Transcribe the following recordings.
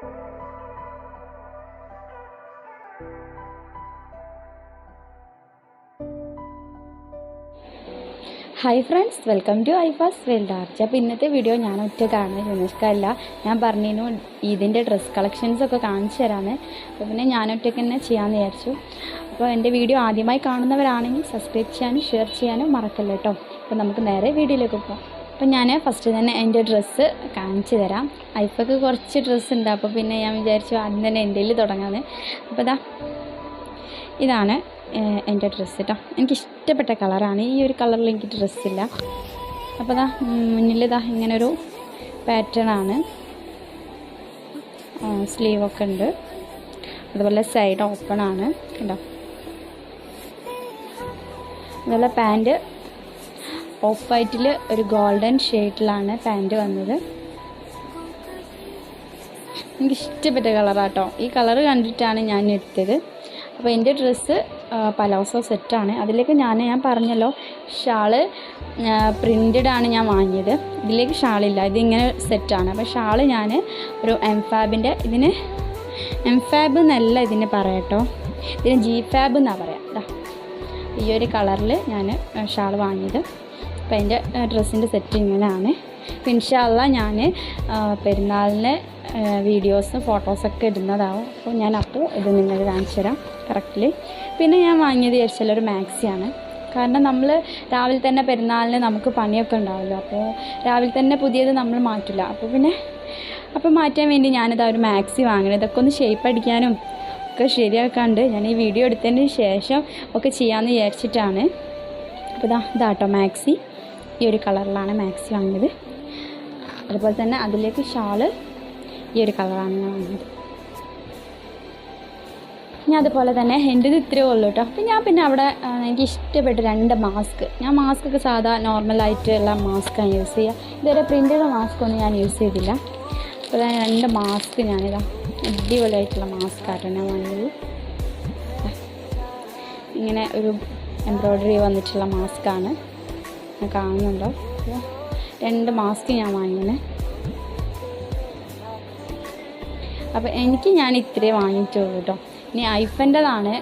Hi friends welcome to ഐഫാസ് world arch അപ്പോൾ ഇന്നത്തെ വീഡിയോ ഞാൻ ഒറ്റക്കാണ് യുനിഷ്കല്ല ഞാൻ പറഞ്ഞിരുന്നു ഇതിന്റെ ഡ്രസ് കളക്ഷൻസ് ഒക്കെ കാണിച്ചു തരാമെന്ന് അപ്പോൾ പിന്നെ ഞാൻ ഒറ്റയ്ക്ക് തന്നെ ചെയ്യാമെന്ന് വിചാരിച്ചു. അപ്പോൾ എന്റെ വീഡിയോ ആദ്യമായി കാണുന്നവരാണെങ്കിൽ സബ്സ്ക്രൈബ് ചെയ്യാനും ഷെയർ ചെയ്യാനും മറക്കല്ല കേട്ടോ അപ്പോൾ നമുക്ക് നേരെ വീഡിയോയിലേക്ക് പോകാം അപ്പോൾ ഞാൻ ഫസ്റ്റ് തന്നെ എന്റെ ഡ്രസ്സ് കാണിച്ചു തരാം. ഐഫക്ക് കുറച്ച് ഡ്രസ്സ് ഉണ്ട്. അപ്പോൾ പിന്നെ ഞാൻ വിചാരിച്ചു ആദ്യം തന്നെ എന്റെ തുടങ്ങാമെന്ന് അപ്പോൾ ഇതാ ഇതാണ് എന്റെ ഡ്രസ്സ് കേട്ടോ എനിക്ക് ഇഷ്ടപ്പെട്ട കളറാണ് ഈ ഒരു കളറിൽ എനിക്ക് ഡ്രസ്സില്ല അപ്പോൾ ഇതാ മുന്നിൽ ഇതാ ഇങ്ങനൊരു പാറ്റേൺ ആണ്. സ്ലീവൊക്കെ ഉണ്ട്. അതുപോലെ സൈഡ് ഓപ്പൺ ആണ്. കേട്ടോ അതുപോലെ പാന്റ് ഓഫ് വൈറ്റിൽ ഒരു ഗോൾഡൻ ഷെയ്ഡിലാണ് പാന്റ് വന്നത്. എനിക്ക് ഇഷ്ടപ്പെട്ട കളറാട്ടോ. ഈ കളർ കണ്ടിട്ടാണ് ഞാൻ എടുത്തത്. അപ്പോൾ എന്റെ ഡ്രസ്സ് പലോസോ സെറ്റാണ്. അതിലേക്ക് ഞാൻ ഞാൻ പറഞ്ഞല്ലോ ഷാൾ പ്രിന്റഡ് ആണ് ഞാൻ വാങ്ങിയത്. ഇതിലേക്ക് ഷാളില്ല ഇതിങ്ങനെ സെറ്റാണ്. അപ്പോൾ ഷാൾ ഞാൻ ഒരു എം ഫാബിന്റെ ഇതിന് എം ഫാബ് എന്നല്ല ഇതിന് പറയട്ടോ. ഇതിന് ജി ഫാബ് എന്നാണ് പറയാം. ഈ ഒരു കളറിൽ ഞാൻ ഷാൾ വാങ്ങിയത്. അപ്പോൾ എന്റെ ഡ്രസ്സിന്റെ സെറ്റ് ഇങ്ങനെയാണ് ഇൻഷാല്ല ഞാൻ പെരുന്നാളിന് വീഡിയോസും ഫോട്ടോസൊക്കെ ഇടുന്നതാവും. അപ്പോൾ ഞാൻ അപ്പോൾ ഇത് നിങ്ങൾ കാണിച്ചു തരാം. കറക്റ്റിൽ പിന്നെ ഞാൻ വാങ്ങിയത് വിചാരിച്ചാൽ ഒരു മാക്സിയാണ്. കാരണം നമ്മൾ രാവിലെ തന്നെ പെരുന്നാളിന് നമുക്ക് പണിയൊക്കെ ഉണ്ടാവുമല്ലോ അപ്പോൾ രാവിലെ തന്നെ പുതിയത് നമ്മൾ മാറ്റില്ല. അപ്പോൾ പിന്നെ അപ്പോൾ മാറ്റാൻ വേണ്ടി ഞാനിതാ ഒരു മാക്സി വാങ്ങണം. ഇതൊക്കെ ഒന്ന് ഷേപ്പ് അടിക്കാനും ഒക്കെ ശരിയാക്കാണ്ട് ഞാൻ ഈ വീഡിയോ എടുത്തതിന് ശേഷം ഒക്കെ ചെയ്യാമെന്ന് വിചാരിച്ചിട്ടാണ്. അപ്പോൾ ഇതാ ഇതാട്ടോ മാക്സി. ഈ ഒരു കളറിലാണ് മാക്സി വാങ്ങിയത്. അതുപോലെ തന്നെ അതിലേക്ക് ഷാൾ ഈ ഒരു കളറാണ് ഞാൻ വാങ്ങിയത്. ഞാൻ അതുപോലെ തന്നെ എന്റെത് ഇത്രയേ ഉള്ളൂ കേട്ടോ. അപ്പം ഞാൻ പിന്നെ അവിടെ എനിക്ക് ഇഷ്ടപ്പെട്ട രണ്ട് മാസ്ക്. ഞാൻ മാസ്ക് ഒക്കെ സാധാ നോർമലായിട്ടുള്ള മാസ്ക്കാണ് യൂസ് ചെയ്യുക. ഇതുവരെ പ്രിന്റുള്ള മാസ്ക് ഒന്നും ഞാൻ യൂസ് ചെയ്തില്ല. അപ്പോൾ രണ്ട് മാസ്ക് ഞാനിതാ അടിപൊളിയായിട്ടുള്ള മാസ്ക് ആട്ടോ ഞാൻ വാങ്ങിയത്. ഇങ്ങനെ ഒരു എംബ്രോയ്ഡറി വന്നിട്ടുള്ള മാസ്കാണ്. കാണുന്നുണ്ടോ? രണ്ട് മാസ്ക് ഞാൻ വാങ്ങിയത് അപ്പോൾ എനിക്ക് ഞാൻ ഇത്രേ വാങ്ങിയിട്ടുള്ളൂ കേട്ടോ ഇനി ഐഫന്റെതാണ്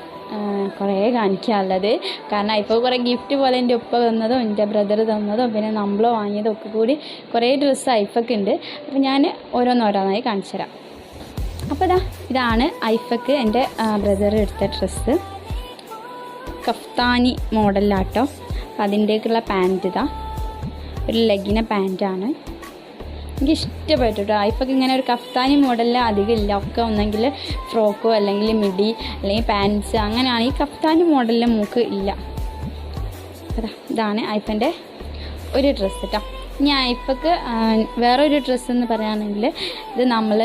കുറേ കാണിക്കാനുള്ളത്. കാരണം ഇപ്പോൾ കുറേ ഗിഫ്റ്റ് പോലെ എന്റെ ഉപ്പ തന്നതും എന്റെ ബ്രദർ തന്നതും പിന്നെ നമ്മൾ വാങ്ങിയതും ഒക്കെ കൂടി കുറേ ഡ്രസ്സ് ഐഫൊക്കെ ഉണ്ട്. അപ്പോൾ ഞാൻ ഓരോന്നോരോന്നായി കാണിച്ചു തരാം അപ്പോൾ ഇതാ ഇതാണ് ഐഫക്ക് എന്റെ ബ്രദർ എടുത്ത ഡ്രസ്സ്. കഫ്താനി മോഡലിലാട്ടോ അതിന്റെയൊക്കെയുള്ള പാന്റ് ഇതാ. ഒരു ലെഗിന പാന്റാണ് എനിക്ക് ഇഷ്ടപ്പെട്ടു കേട്ടോ ഇപ്പം ഇങ്ങനെ ഒരു കഫ്താനി മോഡലിൽ അധികം ഇല്ല. ഒക്കെ ഒന്നെങ്കിൽ ഫ്രോക്കോ അല്ലെങ്കിൽ മിഡി അല്ലെങ്കിൽ പാൻസ് അങ്ങനെയാണ്. ഈ കഫ്താനി മോഡലിൽ മൂക്ക് ഇല്ല. അതാ ഇതാണ് ഐഫന്റെ ഒരു ഡ്രസ്സ് കേട്ടോ ഇനി ഐഫക്ക് വേറൊരു ഡ്രസ്സ് എന്ന് പറയുകയാണെങ്കിൽ ഇത് നമ്മൾ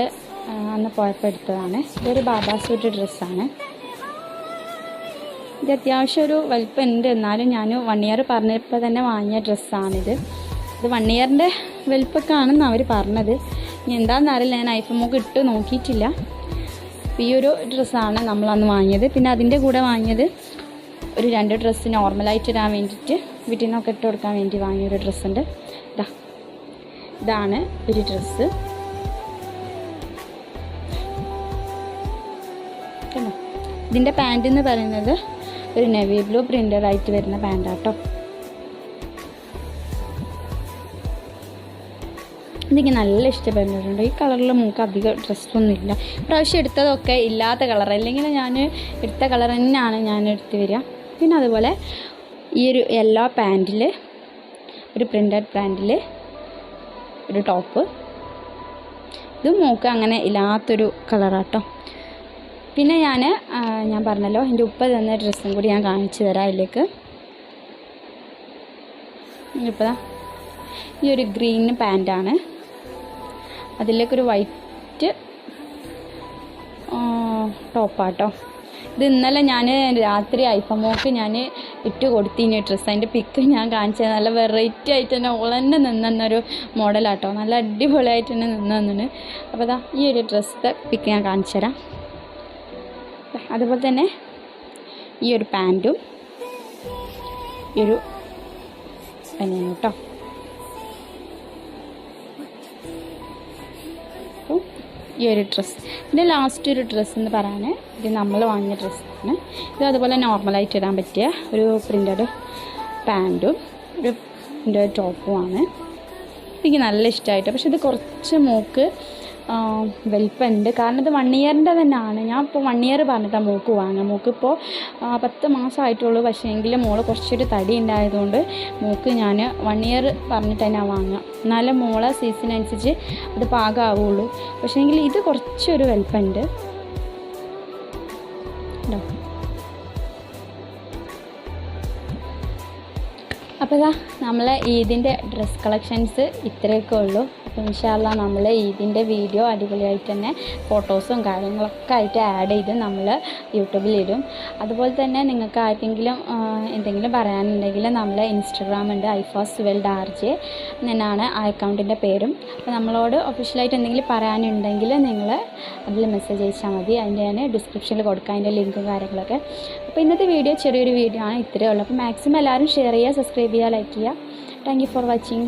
അന്ന് പോയപ്പോൾ എടുത്തതാണ്. ഇതൊരു ബാബാ സൂട്ട് ഡ്രസ്സാണ് ഇത് അത്യാവശ്യം ഒരു വലിപ്പം ഉണ്ട് എന്നാലും ഞാൻ വൺ ഇയർ പറഞ്ഞപ്പോൾ തന്നെ വാങ്ങിയ ഡ്രസ്സാണിത്. ഇത് വൺ ഇയറിന്റെ വലിപ്പമൊക്കെ ആണെന്ന് അവർ പറഞ്ഞത്. ഇനി എന്താണെന്ന് അറിയില്ല. ഞാൻ ഐഫോൺ മുഖം ഇട്ട് നോക്കിയിട്ടില്ല. ഈ ഒരു ഡ്രസ്സാണ് നമ്മളന്ന് വാങ്ങിയത്. പിന്നെ അതിന്റെ കൂടെ വാങ്ങിയത് ഒരു രണ്ട് ഡ്രസ്സ് നോർമലായിട്ട് ഇടാൻ വേണ്ടിയിട്ട് വീട്ടിൽ നിന്നൊക്കെ ഇട്ട് കൊടുക്കാൻ വേണ്ടി വാങ്ങിയ ഒരു ഡ്രസ്സുണ്ട്. ഇതാ ഇതാണ് ഒരു ഡ്രസ്സ്. ഇതിന്റെ പാന്റ് എന്ന് പറയുന്നത് ഒരു നെവി ബ്ലൂ പ്രിന്റഡ് ആയിട്ട് വരുന്ന പാന്റാട്ടോ എനിക്ക് നല്ല ഇഷ്ടപ്പെട്ടിട്ടുണ്ട്. ഈ കളറിൽ നമുക്ക് അധികം ഡ്രസ്സൊന്നും ഇല്ല. പ്രാവശ്യം എടുത്തതൊക്കെ ഇല്ലാത്ത കളർ അല്ലെങ്കിൽ ഞാൻ എടുത്ത കളർ തന്നെയാണ് ഞാൻ എടുത്ത് വരിക. പിന്നെ അതുപോലെ ഈ ഒരു യെല്ലോ പാന്റിൽ ഒരു പ്രിന്റഡ് പാന്റിൽ ഒരു ടോപ്പ് ഇത് മൂക്ക് അങ്ങനെ ഇല്ലാത്തൊരു കളറാട്ടോ പിന്നെ ഞാൻ ഞാൻ പറഞ്ഞല്ലോ എന്റെ ഉപ്പ തന്ന ഡ്രസ്സും കൂടി ഞാൻ കാണിച്ചു തരാം അതിലേക്ക്. ഇപ്പോൾ ഈ ഒരു ഗ്രീൻ പാന്റാണ്. അതിലേക്കൊരു വൈറ്റ് ടോപ്പാട്ടോ. ഇത് ഇന്നലെ ഞാൻ രാത്രി ഐഫമോക്ക് ഞാൻ ഇട്ട് കൊടുത്തിന് ഡ്രസ്സ്. അതിന്റെ പിക്ക് ഞാൻ കാണിച്ചത് നല്ല വെറൈറ്റി ആയിട്ട് തന്നെ തന്നെ നിന്നൊരു മോഡലാട്ടോ. നല്ല അടിപൊളിയായിട്ട് തന്നെ നിന്ന് അപ്പോൾ അതാ ഈ ഒരു ഡ്രസ്സത്തെ പിക്ക് ഞാൻ കാണിച്ചു തരാം. അതുപോലെ തന്നെ ഈ ഒരു പാന്റും ഈ ഒരു ബനിയനും കേട്ടോ. ഈ ഒരു ഡ്രസ്സ് ഇതിന്റെ ലാസ്റ്റ് ഒരു ഡ്രസ്സ് എന്ന് പറയാൻ ഇത് നമ്മൾ വാങ്ങിയ ഡ്രസ്സാണ് ഇത് അതുപോലെ നോർമലായിട്ട് ഇടാൻ പറ്റിയ ഒരു പ്രിന്റഡ് പാന്റും ഒരു പ്രിന്റഡ് ടോപ്പുമാണ് എനിക്ക് നല്ല ഇഷ്ടമായിട്ട് പക്ഷെ ഇത് കുറച്ച് മൂക്ക് വലിപ്പമുണ്ട്. കാരണം ഇത് വൺ ഇയറിന്റെ ആണ് ഞാൻ ഇപ്പോൾ വൺ ഇയർ പറഞ്ഞിട്ടാണ് മോൾക്ക് വാങ്ങുക മോൾക്കിപ്പോൾ പത്ത് മാസമായിട്ടുള്ളൂ പക്ഷേ എങ്കിലും മോൾ കുറച്ചൊരു തടി ഉണ്ടായതുകൊണ്ട് മോൾക്ക് ഞാൻ വൺ ഇയർ പറഞ്ഞിട്ട് തന്നെ വാങ്ങുക എന്നാലും മോളെ സീസണനുസരിച്ച് അത് പാകമാവുള്ളൂ പക്ഷേ എങ്കിൽ ഇത് കുറച്ചൊരു വലിപ്പമുണ്ട്. അപ്പോൾ നമ്മളെ ഈദിന്റെ ഡ്രസ് കളക്ഷൻസ് ഇത്രയൊക്കെ ഉള്ളൂ. അപ്പോൾ ഇൻഷാല്ല നമ്മൾ ഈദിന്റെ വീഡിയോ അടിപൊളിയായിട്ട് തന്നെ ഫോട്ടോസും കാര്യങ്ങളൊക്കെ ആയിട്ട് ആഡ് ചെയ്ത് നമ്മൾ യൂട്യൂബിലിടും അതുപോലെ തന്നെ നിങ്ങൾക്ക് ആർക്കെങ്കിലും എന്തെങ്കിലും പറയാനുണ്ടെങ്കിൽ നമ്മൾ ഇൻസ്റ്റഗ്രാം ഉണ്ട് ഐഫാസ് വേൾഡ് ആർ ജെ എന്നാണ് ആ അക്കൗണ്ടിന്റെ പേരും. അപ്പോൾ നമ്മളോട് ഒഫീഷ്യലായിട്ട് എന്തെങ്കിലും പറയാനുണ്ടെങ്കിൽ നിങ്ങൾ അതിൽ മെസ്സേജ് അയച്ചാൽ മതി. അതിന്റെ ഞാൻ ഡിസ്ക്രിപ്ഷനിൽ കൊടുക്കാം അതിന്റെ ലിങ്കും കാര്യങ്ങളൊക്കെ. അപ്പോൾ ഇന്നത്തെ വീഡിയോ ചെറിയൊരു വീഡിയോ ആണ് ഇത്രയേ ഉള്ളൂ. അപ്പോൾ മാക്സിമം എല്ലാവരും ഷെയർ ചെയ്യുക സബ്സ്ക്രൈബ് ചെയ്യുക ലൈക്ക് ചെയ്യുക. Thank you for watching